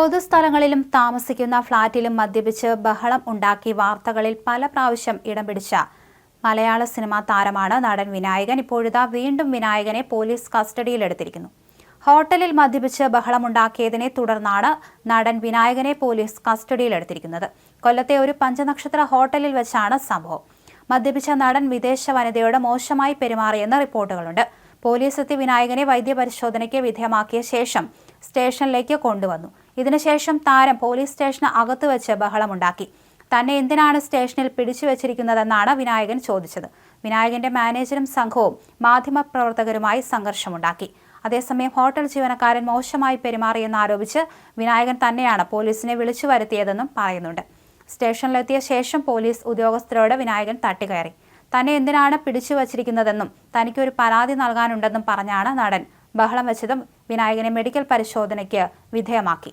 പൊതുസ്ഥലങ്ങളിലും താമസിക്കുന്ന ഫ്ളാറ്റിലും മദ്യപിച്ച് ബഹളം ഉണ്ടാക്കി വാർത്തകളിൽ പല പ്രാവശ്യം ഇടം പിടിച്ച മലയാള സിനിമാ താരമാണ് നടൻ വിനായകൻ. ഇപ്പോഴിതാ വീണ്ടും വിനായകനെ പോലീസ് കസ്റ്റഡിയിലെടുത്തിരിക്കുന്നു. ഹോട്ടലിൽ മദ്യപിച്ച് ബഹളമുണ്ടാക്കിയതിനെ തുടർന്നാണ് നടൻ വിനായകനെ പോലീസ് കസ്റ്റഡിയിലെടുത്തിരിക്കുന്നത്. കൊല്ലത്തെ ഒരു പഞ്ചനക്ഷത്ര ഹോട്ടലിൽ വെച്ചാണ് സംഭവം. മദ്യപിച്ച നടൻ വിദേശ വനിതയോട് മോശമായി പെരുമാറിയെന്ന് റിപ്പോർട്ടുകളുണ്ട്. പോലീസ് എത്തി വിനായകനെ വൈദ്യപരിശോധനയ്ക്ക് വിധേയമാക്കിയ ശേഷം സ്റ്റേഷനിലേക്ക് കൊണ്ടുവന്നു. ഇതിനുശേഷം താരം പോലീസ് സ്റ്റേഷന് അകത്തു വെച്ച് ബഹളമുണ്ടാക്കി. തന്നെ എന്തിനാണ് സ്റ്റേഷനിൽ പിടിച്ചു വെച്ചിരിക്കുന്നതെന്നാണ് വിനായകൻ ചോദിച്ചത്. വിനായകന്റെ മാനേജരും സംഘവും മാധ്യമപ്രവർത്തകരുമായി സംഘർഷമുണ്ടാക്കി. അതേസമയം ഹോട്ടൽ ജീവനക്കാരൻ മോശമായി പെരുമാറിയെന്നാരോപിച്ച് വിനായകൻ തന്നെയാണ് പോലീസിനെ വിളിച്ചു വരുത്തിയതെന്നും പറയുന്നുണ്ട്. സ്റ്റേഷനിലെത്തിയ ശേഷം പോലീസ് ഉദ്യോഗസ്ഥരോട് വിനായകൻ തട്ടിക്കയറി. തന്നെ എന്തിനാണ് പിടിച്ചു വച്ചിരിക്കുന്നതെന്നും തനിക്കൊരു പരാതി നൽകാനുണ്ടെന്നും പറഞ്ഞാണ് നടൻ. ബഹളം വെച്ചതും വിനായകനെ മെഡിക്കൽ പരിശോധനയ്ക്ക് വിധേയമാക്കി.